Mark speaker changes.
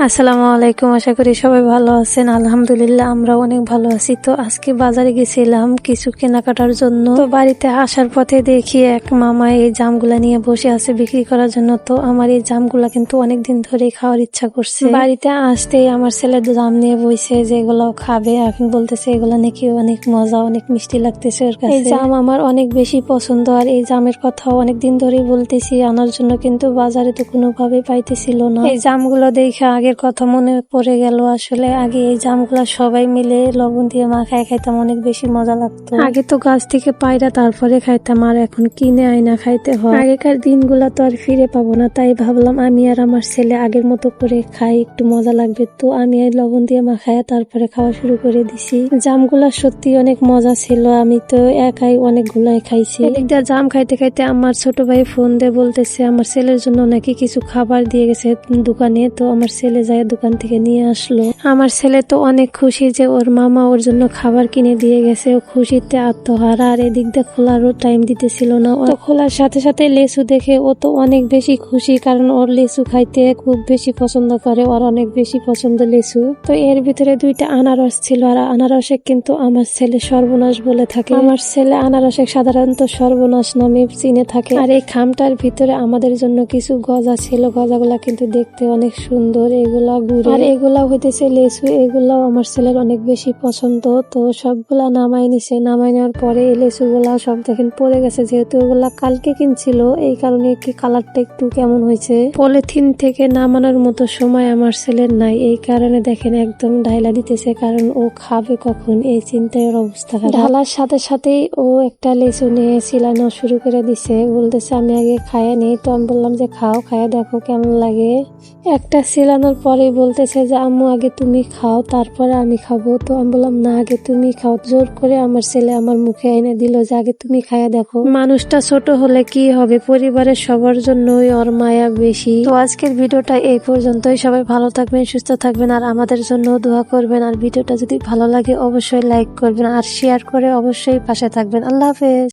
Speaker 1: আসসালামু আলাইকুম আশা করি সবাই ভালো আছেন। আলহামদুলিল্লাহ আমরা অনেক ভালো আছি। তো আজকে বাজারে গেছিলাম কিছু কেনাকাটার জন্য। তো বাড়িতে আসার পথে দেখি এক মামা এই জামগুলা নিয়ে বসে আছে বিক্রি করার জন্য। তো আমার এই জামগুলা কিন্তু অনেক দিন ধরে খাওয়ার ইচ্ছা করছে। বাড়িতে আসতেই আমার ছেলে জাম নিয়ে বইছে যে এগুলো খাবে। এখন বলতেছে এগুলো নাকি অনেক মজা অনেক মিষ্টি লাগতেছে ওর কাছে। এই জাম আমার অনেক বেশি পছন্দ আর এই জামের কথাও অনেক দিন ধরেই বলতেছি। আনার জন্য কিন্তু বাজারে তো কোনোভাবে পাইতেছিল না। এই জামগুলো দেখে আগের কথা মনে পড়ে গেল। আসলে আগে এই জামগুলো সবাই মিলে লবণ দিয়ে মাখায় খাইতাম অনেক বেশি মজা লাগতো। আগে তো গাছ থেকে পায়রা তারপরে খাইতাম আর এখন কিনে আয়না খাইতে হয়। আগেকার দিনগুলো তো আর ফিরে পাবো না তাই ভাবলাম আমি আর আমার ছেলে আগের মতো করে খাই একটু মজা লাগবে। তো আমি এই লবণ দিয়ে মাখায় তারপরে খাওয়া শুরু করে দিছি। জামগুলা সত্যি অনেক মজা ছিল আমি তো একাই অনেকগুলাই খাইছি। এদিক জাম খাইতে খাইতে আমার ছোট ভাই ফোন দিয়ে বলতেছে আমার ছেলের জন্য নাকি কিছু খাবার দিয়ে গেছে দোকানে। তো আমার ছেলে যায় দোকান থেকে নিয়ে আসলো। আমার ছেলে তো অনেক খুশি যে ওর মামা ওর জন্য খাবার কিনে দিয়ে গেছে। ও খুশিতে আত্মহারা। আর এদিক দিয়ে খোলারও টাইম দিতেছিল না। ও খোলার সাথে সাথে লেসু দেখে ও তো অনেক বেশি খুশি, কারণ ওর লেসু খাইতে খুব বেশি পছন্দ করে। ওর অনেক বেশি পছন্দ লেসু তো এর ভিতরে দুইটা আনারস ছিল, আর আনারসে কিন্তু আমার ছেলে সর্বনাশ বলে থাকে। আমার ছেলে আনারসে সাধারণত সর্বনাশ নামে চিনে থাকে। আর এই খামটার ভিতরে আমাদের জন্য কিছু গজা ছিল। গজাগুলা কিন্তু দেখতে অনেক সুন্দর। এগুলা গুড় আর এগুলা হইতেছে লেসু, এগুলাও আমার ছেলের অনেক বেশি পছন্দ। তো সবগুলা নামাই নিছে। নামাই নেওয়ার পরে এই লেসু গুলা সব দেখেন পড়ে গেছে। যেহেতু ওগুলা কালকে কিনছিল, এই কারণে কি কালারটা একটু কেমন হয়েছে? পলিথিন থেকে নামানোর মতো সময় আমার ছেলের নাই। এই কারণে দেখেন একদম ডাইলা দিতেছে, কারণ ও খাবে কখন? এই চিন্তায় ওর অবস্থা ঢালার সাথে সাথেই ও একটা লেসু নিয়ে সিলানো শুরু করে দিছে। বলতেছে, আমি আগে খাইয়ে নেই। তো আমি বললাম যে, খাও, খাইয়ে দেখো কেমন লাগে। একটা সিলানোর পরে বলতেছে যে, আম্মু, আগে তুমি খাও, তারপরে আমি খাব। তো আমি বললাম, না, আগে তুমি খাও। জোর করে আমার ছেলে আমার মুখে এনে দিল যে, আগে তুমি খাইয়ে দেখো। মানুষটা ছোট হলে কি হবে? পরিবারের সবার জন্যই ওর মায়া বেশি। তো আজকের ভিডিওটা এই পর্যন্তই। সবাই ভালো থাকবেন, সুস্থ থাকবেন আর আমাদের জন্য দোয়া করবেন। আর ভিডিওটা যদি ভালো লাগে, অবশ্যই লাইক করবেন আর শেয়ার করে অবশ্যই পাশে থাকবেন। আল্লাহ হাফেজ।